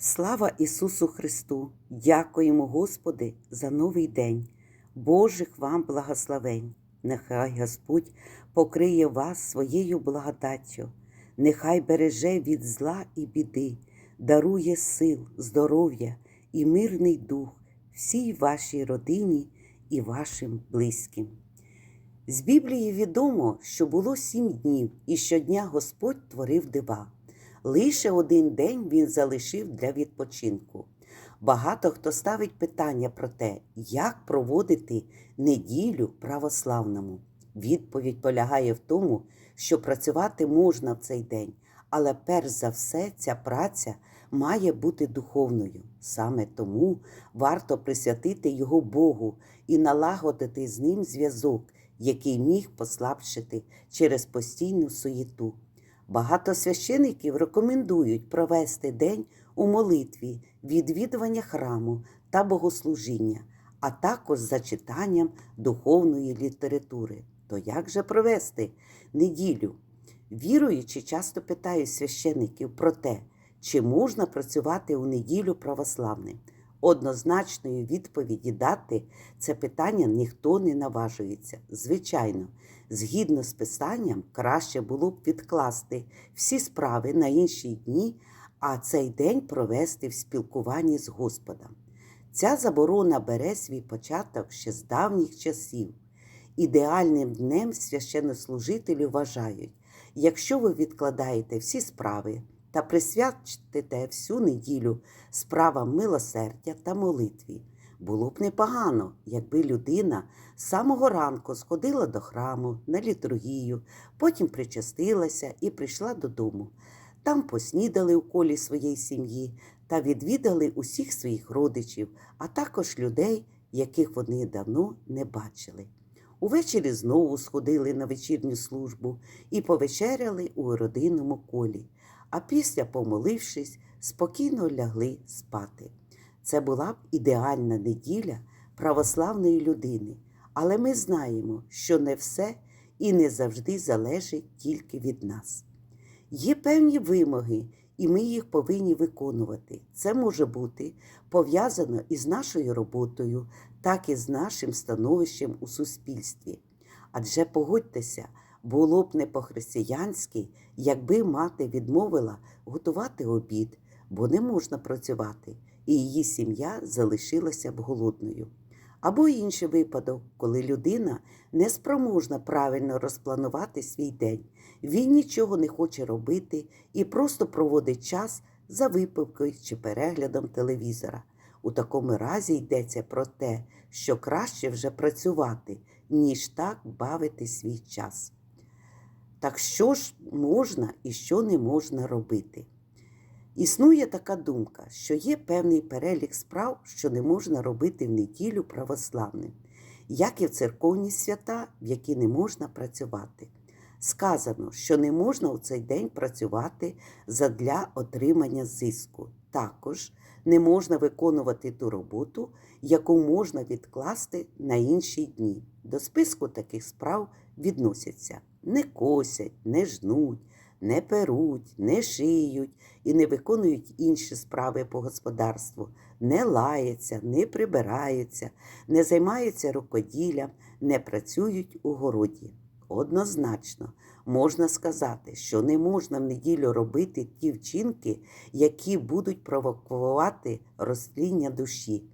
Слава Ісусу Христу! Дякуємо, Господи, за новий день, Божих вам благословень. Нехай Господь покриє вас своєю благодаттю, нехай береже від зла і біди, дарує сил, здоров'я і мирний дух всій вашій родині і вашим близьким. З Біблії відомо, що було сім днів, і щодня Господь творив дива. Лише один день він залишив для відпочинку. Багато хто ставить питання про те, як проводити неділю православному. Відповідь полягає в тому, що працювати можна в цей день, але перш за все ця праця має бути духовною. Саме тому варто присвятити його Богу і налагодити з ним зв'язок, який міг послабшити через постійну суєту. Багато священиків рекомендують провести день у молитві, відвідування храму та богослужіння, а також за читанням духовної літератури. То як же провести неділю? Віруючи, часто питають священиків про те, чи можна працювати у неділю православним. Однозначної відповіді дати це питання ніхто не наважується. Звичайно, згідно з писанням, краще було б відкласти всі справи на інші дні, а цей день провести в спілкуванні з Господом. Ця заборона бере свій початок ще з давніх часів. Ідеальним днем священнослужителі вважають, якщо ви відкладаєте всі справи та присвятите всю неділю справам милосердя та молитві. Було б непогано, якби людина з самого ранку сходила до храму на літургію, потім причастилася і прийшла додому. Там поснідали у колі своєї сім'ї та відвідали усіх своїх родичів, а також людей, яких вони давно не бачили. Увечері знову сходили на вечірню службу і повечеряли у родинному колі, а після, помолившись, спокійно лягли спати. Це була б ідеальна неділя православної людини, але ми знаємо, що не все і не завжди залежить тільки від нас. Є певні вимоги, і ми їх повинні виконувати. Це може бути пов'язано із нашою роботою, так і з нашим становищем у суспільстві. Адже погодьтеся, було б не по-християнськи, якби мати відмовила готувати обід, бо не можна працювати, і її сім'я залишилася б голодною. Або інший випадок, коли людина не спроможна правильно розпланувати свій день, він нічого не хоче робити і просто проводить час за випивкою чи переглядом телевізора. У такому разі йдеться про те, що краще вже працювати, ніж так бавити свій час. Так що ж можна і що не можна робити? Існує така думка, що є певний перелік справ, що не можна робити в неділю православним, як і в церковні свята, в які не можна працювати. Сказано, що не можна у цей день працювати задля отримання зиску. Також не можна виконувати ту роботу, яку можна відкласти на інші дні. До списку таких справ відносяться не косять, не жнуть, не перуть, не шиють і не виконують інші справи по господарству, не лаяться, не прибираються, не займаються рукоділлям, не працюють у городі. Однозначно, можна сказати, що не можна в неділю робити ті вчинки, які будуть провокувати розтління душі.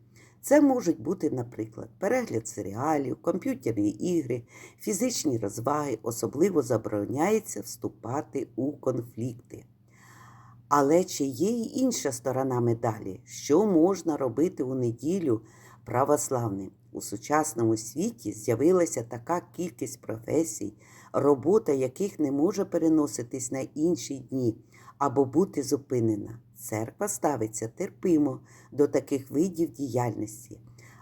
Це можуть бути, наприклад, перегляд серіалів, комп'ютерні ігри, фізичні розваги, особливо забороняється вступати у конфлікти. Але чи є й інша сторона медалі, що можна робити у неділю православним? У сучасному світі з'явилася така кількість професій, робота яких не може переноситись на інші дні або бути зупинена. Церква ставиться терпимо до таких видів діяльності,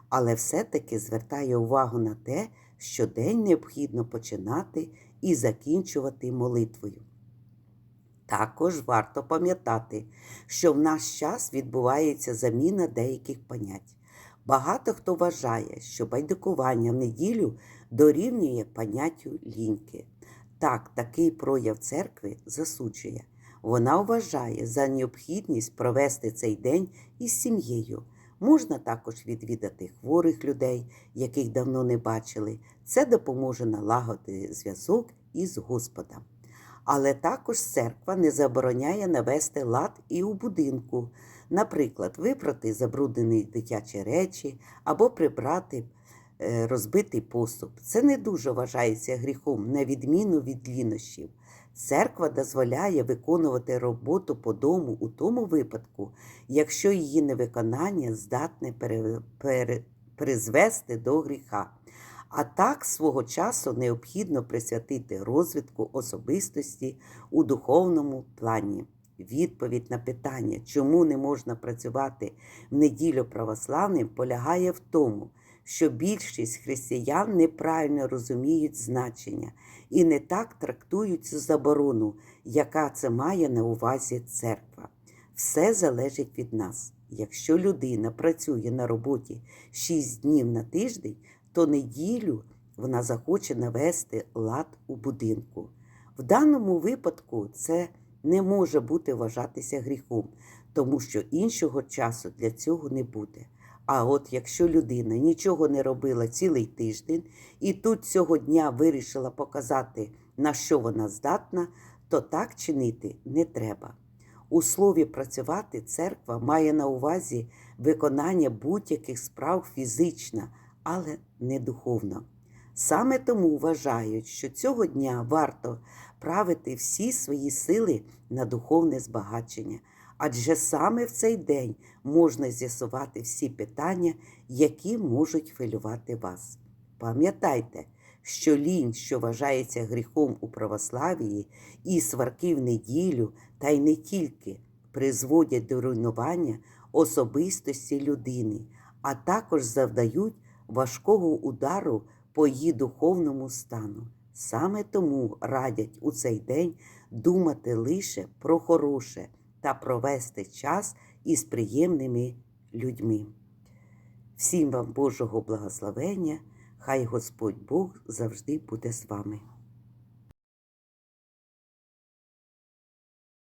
але все-таки звертає увагу на те, що день необхідно починати і закінчувати молитвою. Також варто пам'ятати, що в наш час відбувається заміна деяких понять. Багато хто вважає, що байдикування в неділю дорівнює поняттю ліньки. Так, такий прояв церкви засуджує. Вона вважає за необхідність провести цей день із сім'єю. Можна також відвідати хворих людей, яких давно не бачили. Це допоможе налагодити зв'язок із Господом. Але також церква не забороняє навести лад і у будинку, наприклад, випрати забруднені дитячі речі або прибрати е, розбитий посуд. Це не дуже вважається гріхом, на відміну від лінощів. Церква дозволяє виконувати роботу по дому у тому випадку, якщо її невиконання здатне призвести до гріха. А так свого часу необхідно присвятити розвитку особистості у духовному плані. Відповідь на питання, чому не можна працювати в неділю православним, полягає в тому, що більшість християн неправильно розуміють значення і не так трактують цю заборону, яка це має на увазі церква. Все залежить від нас. Якщо людина працює на роботі 6 днів на тиждень, то неділю вона захоче навести лад у будинку. В даному випадку це не може бути вважатися гріхом, тому що іншого часу для цього не буде. А от якщо людина нічого не робила цілий тиждень і тут цього дня вирішила показати, на що вона здатна, то так чинити не треба. У слові працювати церква має на увазі виконання будь-яких справ фізично, але не духовно. Саме тому вважають, що цього дня варто правити всі свої сили на духовне збагачення, адже саме в цей день можна з'ясувати всі питання, які можуть хвилювати вас. Пам'ятайте, що лінь, що вважається гріхом у православії, і сварки в неділю, та й не тільки, призводять до руйнування особистості людини, а також завдають важкого удару по її духовному стану. Саме тому радять у цей день думати лише про хороше та провести час із приємними людьми. Всім вам Божого благословення, хай Господь Бог завжди буде з вами.